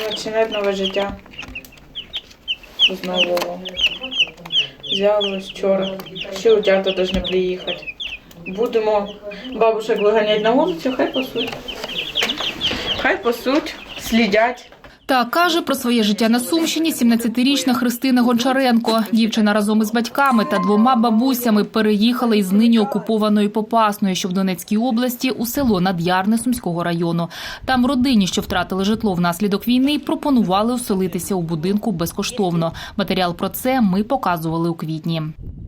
Починати нове життя. З нового. Взяли ось вчора. Ще утята повинні приїхати. Будемо бабушек виганяти на вулицю, хай пасуть. Хай пасуть, слідять. Так каже про своє життя на Сумщині 17-річна Христина Гончаренко. Дівчина разом із батьками та двома бабусями переїхала із нині окупованої Попасної, що в Донецькій області, у село Над'ярне Сумського району. Там родині, що втратили житло внаслідок війни, пропонували оселитися у будинку безкоштовно. Матеріал про це ми показували у квітні.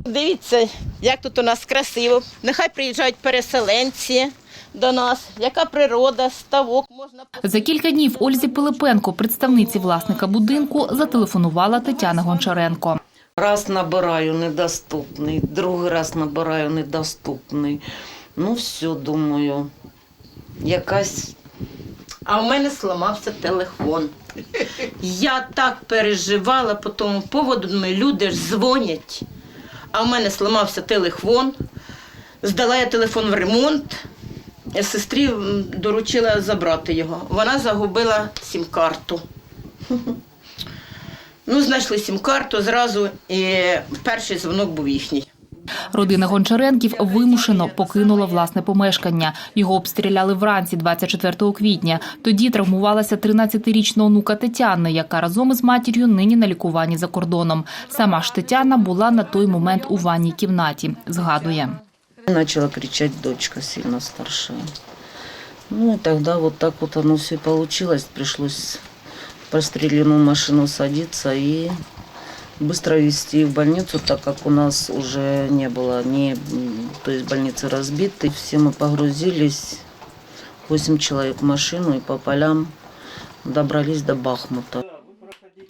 Дивіться, як тут у нас красиво. Нехай приїжджають переселенці до нас, яка природа, ставок можна За кілька днів Ользі Пилипенко, представниці власника будинку, зателефонувала Тетяна Гончаренко. Раз набираю недоступний, другий раз набираю недоступний. Ну, все, думаю, якась А у мене сламався телефон. Я так переживала по тому поводу, думаю, люди ж дзвонять. А у мене сламався телефон. Здала я телефон в ремонт. Сестрі доручила забрати його. Вона загубила сім-карту. Ну, знайшли сім-карту зразу, і перший дзвонок був їхній. Родина Гончаренків вимушено покинула власне помешкання. Його обстріляли вранці 24 квітня. Тоді травмувалася 13-річна онука Тетяни, яка разом із матір'ю нині на лікуванні за кордоном. Сама ж Тетяна була на той момент у ванній кімнаті. Згадує. Начала кричать дочка сильно старшая. Ну и тогда вот так вот оно все получилось. Пришлось простреленную машину садиться и быстро везти в больницу, так как у нас уже не было ни, то есть больницы разбиты. Все мы погрузились, 8 человек в машину и по полям добрались до Бахмута.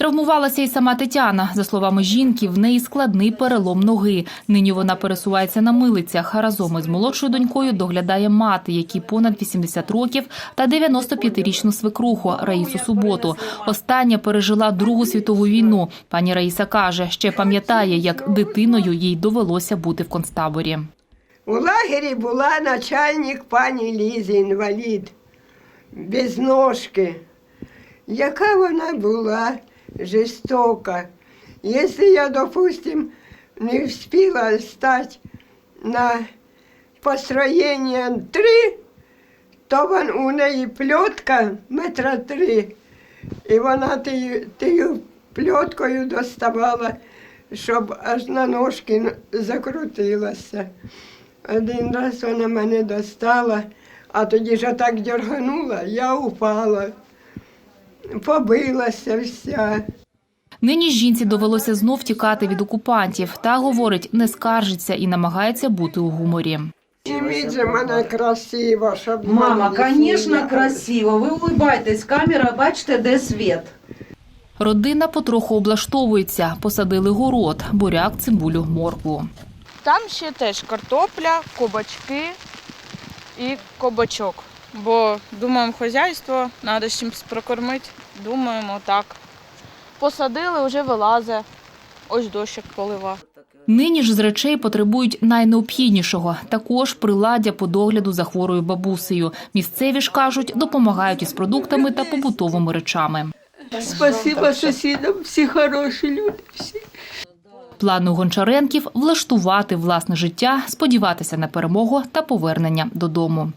Травмувалася і сама Тетяна. За словами жінки, в неї складний перелом ноги. Нині вона пересувається на милицях, разом із молодшою донькою доглядає мати, якій понад 80 років, та 95-річну свекруху Раїсу Суботу. Остання пережила Другу світову війну. Пані Раїса каже, ще пам'ятає, як дитиною їй довелося бути в концтаборі. У лагері була начальник пані Лізі, інвалід, без ножки. Яка вона була жорстока. Якщо я, допустим, не встигла стати на построєння три, то вон у неї пльотка метра три. І вона тією пльоткою доставала, щоб аж на ножки закрутилася. Один раз вона мене достала, а тоді ж так дерганула, я упала, побилася вся. Нині жінці довелося знов тікати від окупантів. Та говорить, не скаржиться і намагається бути у гуморі. Зніміть же мене красиво, щоб Мама, конечно, сміялися. красиво. Ви улыбайтесь, камера, бачите, де світ. Родина потроху облаштовується. Посадили город, буряк, цибулю, моркву. Там ще теж картопля, кабачки і кабачок. Бо думаємо, хазяйство, треба чимось прокормити. Думаємо так. Посадили, вже вилазить. Ось дощик полива. Нині ж з речей потребують найнеобхіднішого. Також приладдя по догляду за хворою бабусею. Місцеві ж кажуть, допомагають із продуктами та побутовими речами. Спасибо сусідам, всі хороші люди. Всі. Плани у Гончаренків влаштувати власне життя, сподіватися на перемогу та повернення додому.